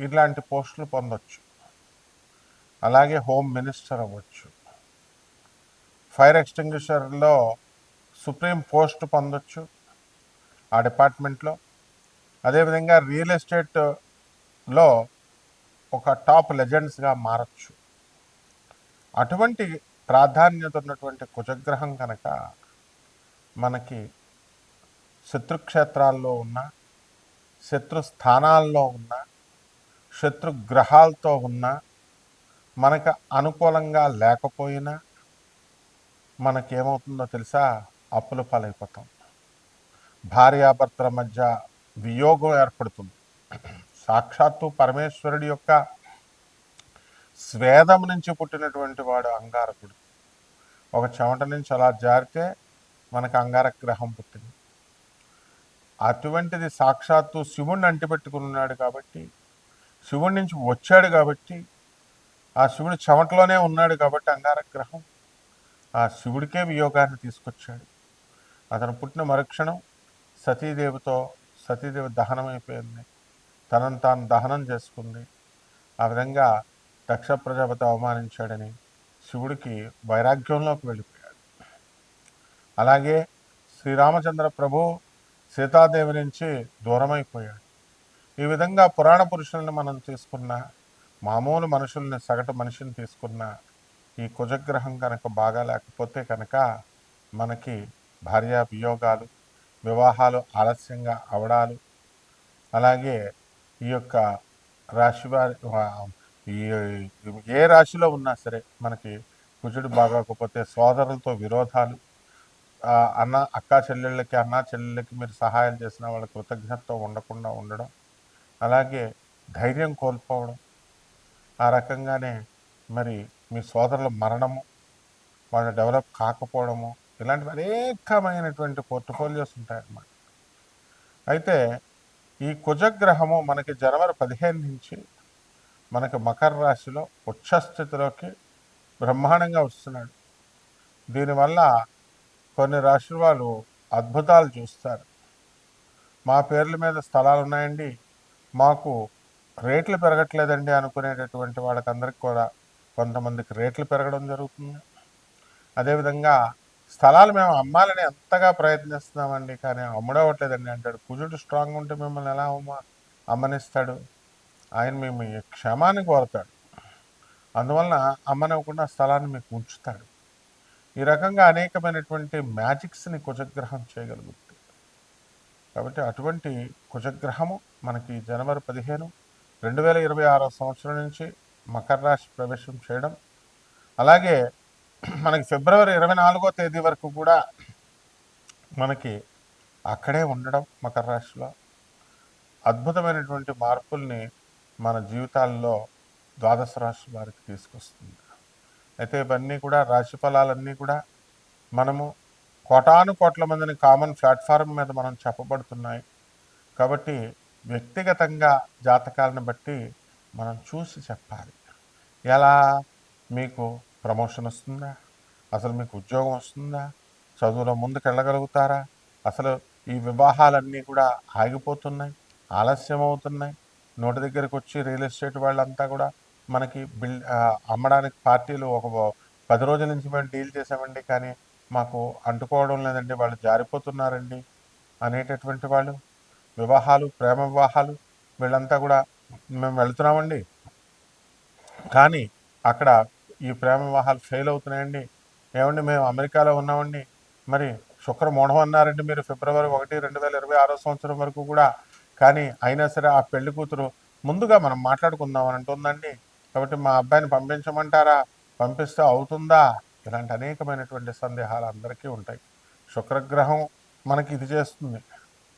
ఇలాంటి పోస్టులు పొందొచ్చు. అలాగే హోమ్ మినిస్టర్ అవ్వచ్చు. ఫైర్ ఎక్స్టింగ్విషర్లో సుప్రీం పోస్ట్ పొందొచ్చు ఆ డిపార్ట్మెంట్లో. అదేవిధంగా రియల్ ఎస్టేట్లో ఒక టాప్ లెజెండ్స్గా మారచ్చు. అటువంటి ప్రాధాన్యత ఉన్నటువంటి కుజగ్రహం కనుక మనకి శత్రుక్షేత్రాల్లో ఉన్న శత్రు స్థానాల్లో ఉన్న శత్రుగ్రహాలతో ఉన్న మనకు అనుకూలంగా లేకపోయినా మనకేమవుతుందో తెలుసా? అప్పుల పాలైపోతాం. భార్యాభర్తల మధ్య వియోగం ఏర్పడుతుంది. సాక్షాత్తు పరమేశ్వరుడి యొక్క స్వేదం నుంచి పుట్టినటువంటి వాడు అంగారకుడు. ఒక చెమట నుంచి అలా జారితే మనకు అంగారక గ్రహం పుట్టింది. అటువంటిది సాక్షాత్తు శివుణ్ణి అంటిపెట్టుకుని ఉన్నాడు కాబట్టి శివుడి నుంచి వచ్చాడు కాబట్టి ఆ శివుడు చెమటలోనే ఉన్నాడు కాబట్టి అంగారక గ్రహం ఆ శివుడికే వియోగాన్ని తీసుకొచ్చాడు. అతను పుట్టిన మరుక్షణం సతీదేవితో సతీదేవి దహనం అయిపోయింది తనను తాను దహనం చేసుకుంది. ఆ విధంగా దక్ష ప్రజాపతి అవమానించాడని శివుడికి వైరాగ్యంలోకి వెళ్ళిపోయాడు. అలాగే శ్రీరామచంద్ర ప్రభు సీతాదేవి నుంచి దూరమైపోయాడు. ఈ విధంగా పురాణ పురుషుల్ని మనం తీసుకున్న మామూలు మనుషుల్ని సగటు మనిషిని తీసుకున్న ఈ కుజగ్రహం కనుక బాగా లేకపోతే కనుక మనకి భార్యా వియోగాలు వివాహాలు ఆలస్యంగా అవడాలు అలాగే ఈ యొక్క రాశి వారి ఏ రాశిలో ఉన్నా సరే మనకి కుజుడు బాగోకపోతే సోదరులతో విరోధాలు అన్న అక్క చెల్లెళ్ళకి అన్న చెల్లెళ్ళకి మీరు సహాయం చేసిన వాళ్ళ కృతజ్ఞతతో ఉండకుండా ఉండడం అలాగే ధైర్యం కోల్పోవడం. ఆ రకంగానే మరి మీ సోదరుల మరణము వాళ్ళు డెవలప్ కాకపోవడము ఇలాంటివి అనేకమైనటువంటి పోర్ట్ఫోలియోస్ ఉంటాయన్నమాట. అయితే ఈ కుజగ్రహము మనకి జనవరి పదిహేను నుంచి మనకి మకర రాశిలో ఉచ్చస్థితిలోకి బ్రహ్మాండంగా వస్తున్నాడు. దీనివల్ల కొన్ని రాశుల వాళ్ళు అద్భుతాలు చూస్తారు. మా పేర్ల మీద స్థలాలు ఉన్నాయండి మాకు రేట్లు పెరగట్లేదండి అనుకునేటటువంటి వాళ్ళకందరికి కూడా కొంతమందికి రేట్లు పెరగడం జరుగుతుంది. అదేవిధంగా స్థలాలు మేము అమ్మాలని ఎంతగా ప్రయత్నిస్తున్నామండి కానీ అమ్ముడవట్లేదండి అంటాడు కుజుడు స్ట్రాంగ్ ఉంటే మిమ్మల్ని ఎలా అమ్మ అమ్మనిస్తాడు? ఆయన మేము ఈ క్షమాన్ని కోరతాడు. అందువలన అమ్మనివ్వకుండా స్థలాన్ని మీకు ఉంచుతాడు. ఈ రకంగా అనేకమైనటువంటి మ్యాజిక్స్ని కుజగ్రహం చేయగలుగుతుంది. కాబట్టి అటువంటి కుజగ్రహము మనకి జనవరి పదిహేను రెండు వేల ఇరవై ఆరో సంవత్సరం నుంచి మకర రాశి ప్రవేశం చేయడం. అలాగే మనకి ఫిబ్రవరి ఇరవై నాలుగో తేదీ వరకు కూడా మనకి అక్కడే ఉండడం మకర రాశిలో. అద్భుతమైనటువంటి మార్పుల్ని మన జీవితాల్లో ద్వాదశ రాశి వారికి తీసుకొస్తుంది. అయితే ఇవన్నీ కూడా రాశి ఫలాలన్నీ కూడా మనము కోటాను కోట్ల మందిని కామన్ ప్లాట్ఫారం మీద మనం చెప్పబడుతున్నాయి. కాబట్టి వ్యక్తిగతంగా జాతకాలను బట్టి మనం చూసి చెప్పాలి. ఎలా? మీకు ప్రమోషన్ వస్తుందా? అసలు మీకు ఉద్యోగం వస్తుందా? చదువులో ముందుకు వెళ్ళగలుగుతారా అసలు ఈ వివాహాలన్నీ కూడా ఆగిపోతున్నాయి ఆలస్యం అవుతున్నాయి నోటి దగ్గరికి వచ్చి రియల్ ఎస్టేట్ వాళ్ళంతా కూడా మనకి బిల్ అమ్మడానికి పార్టీలు ఒక పది రోజుల నుంచి మేము డీల్ చేసామండి. కానీ మాకు అంటుకోవడం లేదండి వాళ్ళు జారిపోతున్నారండి అనేటటువంటి వాళ్ళు. వివాహాలు ప్రేమ వివాహాలు వీళ్ళంతా కూడా మేము వెళుతున్నామండి. కానీ అక్కడ ఈ ప్రేమ వివాహాలు ఫెయిల్ అవుతున్నాయండి. ఏమండి మేము అమెరికాలో ఉన్నామండి. మరి శుక్ర మూఢం అన్నారండి మీరు ఫిబ్రవరి ఒకటి రెండు వేల ఇరవై ఆరో సంవత్సరం వరకు కూడా. కానీ అయినా సరే ఆ పెళ్ళి కూతురు ముందుగా మనం మాట్లాడుకుందాం అని అంటుందండి. కాబట్టి మా అబ్బాయిని పంపించమంటారా? పంపిస్తే అవుతుందా? ఇలాంటి అనేకమైనటువంటి సందేహాలు అందరికీ ఉంటాయి. శుక్రగ్రహం మనకి ఇది చేస్తుంది.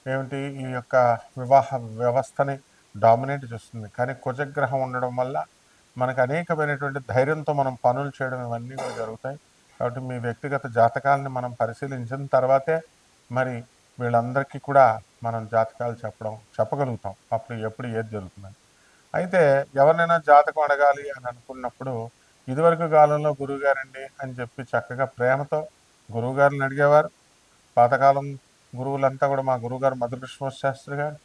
ఏమిటి? ఈ యొక్క వివాహ వ్యవస్థని డామినేట్ చేస్తుంది. కానీ కుజగ్రహం ఉండడం వల్ల మనకు అనేకమైనటువంటి ధైర్యంతో మనం పనులు చేయడం ఇవన్నీ కూడా జరుగుతాయి. కాబట్టి మీ వ్యక్తిగత జాతకాలని మనం పరిశీలించిన తర్వాతే మరి వీళ్ళందరికీ కూడా మనం జాతకాలు చెప్పడం చెప్పగలుగుతాం. అప్పుడు ఎప్పుడు ఏది జరుగుతుంది అయితే ఎవరినైనా జాతకం అడగాలి అని అనుకున్నప్పుడు ఇదివరకు కాలంలో గురువుగారండి అని చెప్పి చక్కగా ప్రేమతో గురువుగారిని అడిగేవారు. పాతకాలం గురువులంతా కూడా మా గురువుగారు మధుకృష్ణ శాస్త్రి గారు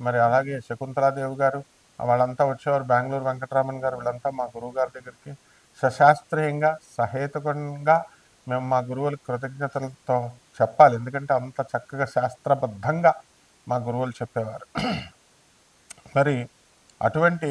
మరి అలాగే శకుంతలాదేవి గారు వాళ్ళంతా వచ్చేవారు బెంగళూరు వెంకటరామన్ గారు వీళ్ళంతా మా గురువుగారి దగ్గరికి. సశాస్త్రీయంగా సహేతుకంగా మేము మా గురువులకు కృతజ్ఞతలతో చెప్పాలి. ఎందుకంటే అంత చక్కగా శాస్త్రబద్ధంగా మా గురువులు చెప్పేవారు. మరి అటువంటి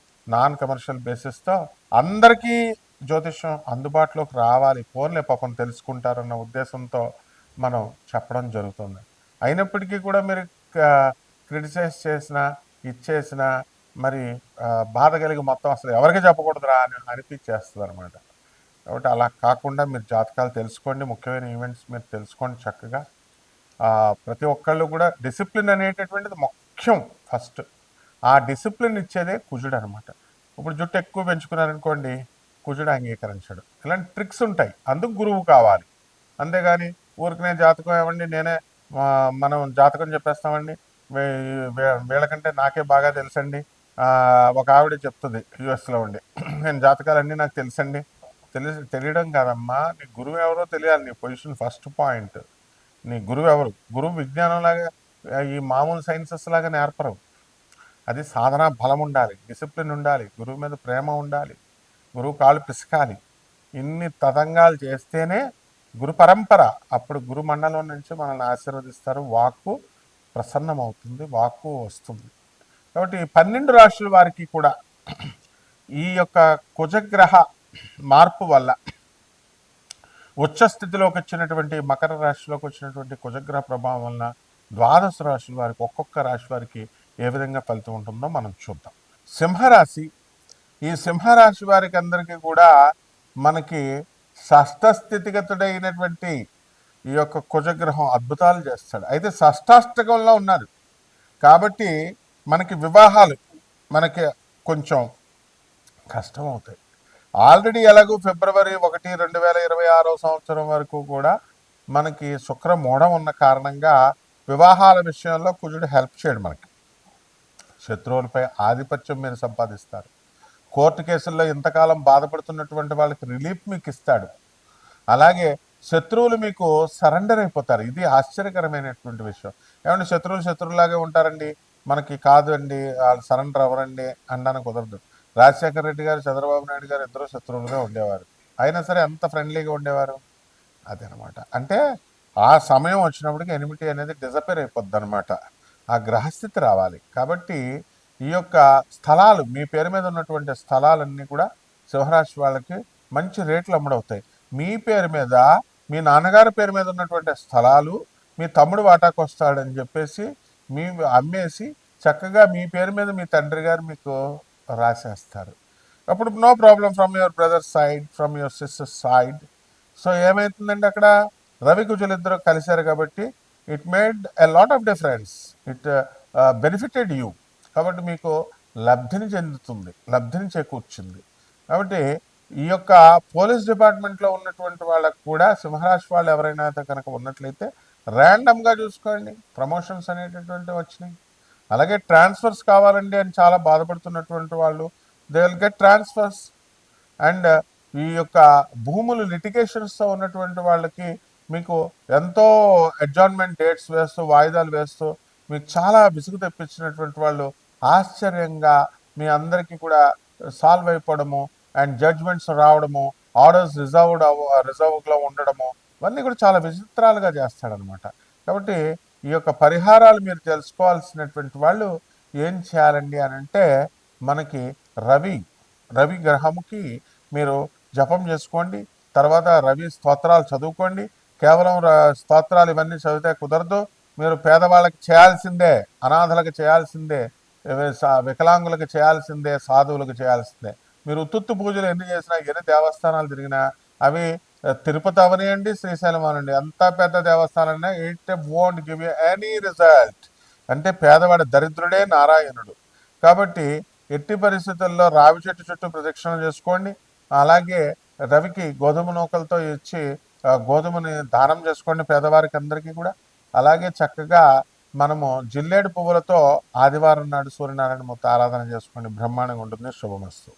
నాన్ కమర్షియల్ బేసిస్తో అందరికీ జ్యోతిష్యం అందుబాటులోకి రావాలి. ఫోన్లే పాపం తెలుసుకుంటారన్న ఉద్దేశంతో మనం చెప్పడం జరుగుతుంది. అయినప్పటికీ కూడా మీరు క్రిటిసైజ్ చేసిన ఇచ్చేసిన మరి బాధ కలిగి మొత్తం అసలు ఎవరికి చెప్పకూడదురా అని అనిపించేస్తుంది అనమాట కాబట్టి అలా కాకుండా మీరు జాతకాలు తెలుసుకోండి. ముఖ్యమైన ఈవెంట్స్ మీరు తెలుసుకోండి చక్కగా. ప్రతి ఒక్కళ్ళు కూడా డిసిప్లిన్ అనేటటువంటిది ముఖ్యం ఫస్ట్. ఆ డిసిప్లిన్ ఇచ్చేదే కుజుడు అనమాట ఇప్పుడు జుట్టు ఎక్కువ పెంచుకున్నారనుకోండి కుజుడు అంగీకరించడు. ఇలాంటి ట్రిక్స్ ఉంటాయి. అందుకు గురువు కావాలి. అంతేగాని ఊరికనే జాతకం ఏమండి నేనే మనం జాతకం చెప్పేస్తామండి. వీళ్ళకంటే నాకే బాగా తెలుసండి. ఒక ఆవిడ చెప్తుంది యుఎస్లో ఉండి. నేను జాతకాలన్నీ నాకు తెలుసండి. తెలిసి తెలియడం కాదమ్మా నీ గురువు ఎవరో తెలియాలి నీ పొజిషన్ ఫస్ట్ పాయింట్. నీ గురువు ఎవరు? గురువు విజ్ఞానం లాగా ఈ మామూలు సైన్సెస్ లాగా నేర్పరు. అది సాధన బలం ఉండాలి డిసిప్లిన్ ఉండాలి గురువు మీద ప్రేమ ఉండాలి గురువు కాళ్ళు పిసకాలి. ఇన్ని తతంగాలు చేస్తేనే గురు పరంపర. అప్పుడు గురు మండలం నుంచి మనల్ని ఆశీర్వదిస్తారు వాక్కు ప్రసన్నమవుతుంది వాక్కు వస్తుంది. కాబట్టి పన్నెండు రాశుల వారికి కూడా ఈ యొక్క కుజగ్రహ మార్పు వల్ల ఉచ్చ స్థితిలోకి వచ్చినటువంటి మకర రాశిలోకి వచ్చినటువంటి కుజగ్రహ ప్రభావం వలన ద్వాదశ రాశుల వారికి ఒక్కొక్క రాశి వారికి ఏ విధంగా ఫలితం ఉంటుందో మనం చూద్దాం. సింహరాశి ఈ సింహరాశి వారికి అందరికీ కూడా మనకి షష్ఠస్థితిగతుడైనటువంటి ఈ యొక్క కుజగ్రహం అద్భుతాలు చేస్తాడు. అయితే షష్టాష్టకంలో ఉన్నారు. కాబట్టి మనకి వివాహాలు మనకి కొంచెం కష్టం అవుతాయి. ఆల్రెడీ ఎలాగో ఫిబ్రవరి ఒకటి రెండు వేల ఇరవై ఆరో సంవత్సరం వరకు కూడా మనకి శుక్ర మూఢం ఉన్న కారణంగా వివాహాల విషయంలో కుజుడు హెల్ప్ చేయడు మనకి. శత్రువులపై ఆధిపత్యం మీరు సంపాదిస్తారు. కోర్టు కేసుల్లో ఇంతకాలం బాధపడుతున్నటువంటి వాళ్ళకి రిలీఫ్ మీకు ఇస్తాడు. అలాగే శత్రువులు మీకు సరెండర్ అయిపోతారు. ఇది ఆశ్చర్యకరమైనటువంటి విషయం. ఏమంటే శత్రువులు శత్రువులాగే ఉంటారండి? మనకి కాదు అండి వాళ్ళు సరెండర్ అవ్వరండి అనడానికి కుదరదు. రాజశేఖర రెడ్డి గారు చంద్రబాబు నాయుడు గారు ఇద్దరు శత్రువులుగా ఉండేవారు. అయినా సరే ఎంత ఫ్రెండ్లీగా ఉండేవారు? అదనమాట. అంటే ఆ సమయం వచ్చినప్పటికి ఎనిమిటీ అనేది డిజపేర్ అయిపోద్ది అనమాట ఆ గ్రహస్థితి రావాలి. కాబట్టి ఈ యొక్క స్థలాలు మీ పేరు మీద ఉన్నటువంటి స్థలాలన్నీ కూడా సింహరాశి వాళ్ళకి మంచి రేట్లు అమ్ముడవుతాయి. మీ పేరు మీద మీ నాన్నగారి పేరు మీద ఉన్నటువంటి స్థలాలు మీ తమ్ముడు వాటాకు వస్తాడని చెప్పేసి మీ అమ్మేసి చక్కగా మీ పేరు మీద మీ తండ్రి గారు మీకు రాసేస్తారు. అప్పుడు no problem from your brother side from your sister side so ఏమవుతుందండి అక్కడ? రవి కుజులు ఇద్దరు కలిశారు కాబట్టి it made a lot of difference it benefited you కాబట్టి మీకు లబ్ధిని చెందుతుంది లబ్ధిని చేకూర్చింది. కాబట్టి ఈ యొక్క పోలీస్ డిపార్ట్మెంట్లో ఉన్నటువంటి వాళ్ళకు కూడా సింహరాశి వాళ్ళు ఎవరైనా అయితే కనుక ఉన్నట్లయితే ర్యాండమ్గా చూసుకోండి. ప్రమోషన్స్ అనేటటువంటి వచ్చినాయి. అలాగే ట్రాన్స్ఫర్స్ కావాలండి అని చాలా బాధపడుతున్నటువంటి వాళ్ళు they will get transfers and ఈ యొక్క భూములు లిటిగేషన్స్తో ఉన్నటువంటి వాళ్ళకి మీకు ఎంతో అడ్జాయిన్మెంట్ డేట్స్ వేస్తూ వాయిదాలు వేస్తూ మీకు చాలా విసుగు తెప్పించినటువంటి వాళ్ళు ఆశ్చర్యంగా మీ అందరికీ కూడా సాల్వ్ అయిపోవడము అండ్ జడ్జ్మెంట్స్ రావడము ఆర్డర్స్ రిజర్వ్డ్ రిజర్వ్లో ఉండడము ఇవన్నీ కూడా చాలా విచిత్రాలుగా చేస్తాడనమాట. కాబట్టి ఈ యొక్క పరిహారాలు మీరు తెలుసుకోవాల్సినటువంటి వాళ్ళు ఏం చేయాలండి అని అంటే మనకి రవి రవి గ్రహముకి మీరు జపం చేసుకోండి తర్వాత రవి స్తోత్రాలు చదువుకోండి కేవలం స్తోత్రాలు ఇవన్నీ చదివితే కుదరదు. మీరు పేదవాళ్ళకి చేయాల్సిందే అనాథలకు చేయాల్సిందే సా- వికలాంగులకు చేయాల్సిందే సాధువులకు చేయాల్సిందే. మీరు ఉత్తుత్తు పూజలు ఎన్ని చేసినా ఎన్ని దేవస్థానాలు తిరిగినా అవి తిరుపతి అవనియండి శ్రీశైలం అవనండి అంత పెద్ద దేవస్థానం it won't give you any result అంటే పేదవాడి దరిద్రుడే నారాయణుడు. కాబట్టి ఎట్టి పరిస్థితుల్లో రావి చెట్టు చుట్టూ ప్రదక్షిణ చేసుకోండి. అలాగే రవికి గోధుమ నూకలతో ఇచ్చి గోధుమని దానం చేసుకోండి పేదవారికి అందరికీ కూడా. అలాగే చక్కగా మనము జిల్లేడు పువ్వులతో ఆదివారం నాడు సూర్యనారాయణ మూర్తి ఆరాధన చేసుకోండి. బ్రహ్మాండంగా ఉంటుంది. శుభమస్తు.